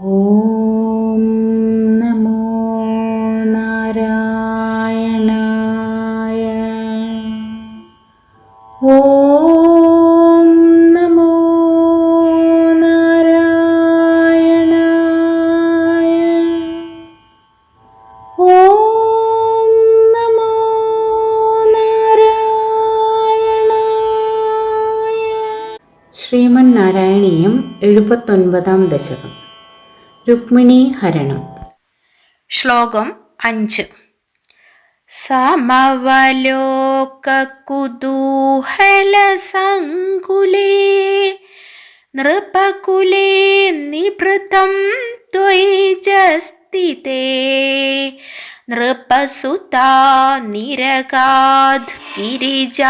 ഓം നമോ നാരായണായ. ഓം നമോ നാരായണായ. ഓം നമോ നാരായണായ. ശ്രീമൻ നാരായണീയം എഴുപത്തൊൻപതാം ദശകം. രുക്മിണി ഹരണം. ശ്ലോകം അഞ്ച്. സമവലോകകുതൂഹലസങ്കുലേ നൃപകുലേ നിഭൃതം ത്വയിജസ്ഥിതേ നൃപസുതാ നിരകാത് ഗിരിജാലയാത്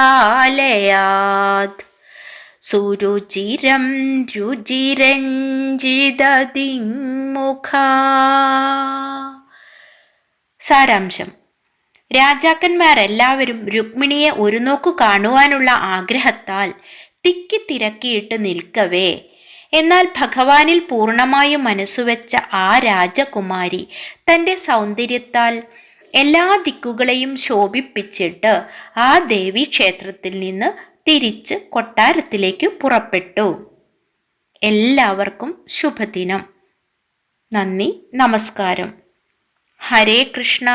സുരുചിരം രുചിരഞ്ജിതതിമുഖ സാരാംശം. രാജാക്കന്മാരെല്ലാവരും രുക്മിണിയെ ഒരു നോക്കു കാണുവാനുള്ള ആഗ്രഹത്താൽ തിക്കി തിരക്കിയിട്ട് നിൽക്കവേ. എന്നാൽ ഭഗവാനിൽ പൂർണമായും മനസ്സുവെച്ച ആ രാജകുമാരി തന്റെ സൗന്ദര്യത്താൽ എല്ലാ ദിക്കുകളെയും ശോഭിപ്പിച്ചിട്ട് ആ ദേവി ക്ഷേത്രത്തിൽ നിന്ന് തിരിച്ച് കൊട്ടാരത്തിലേക്ക് പുറപ്പെട്ടു. എല്ലാവർക്കും ശുഭദിനം. നന്ദി നമസ്കാരം. ഹരേ കൃഷ്ണ.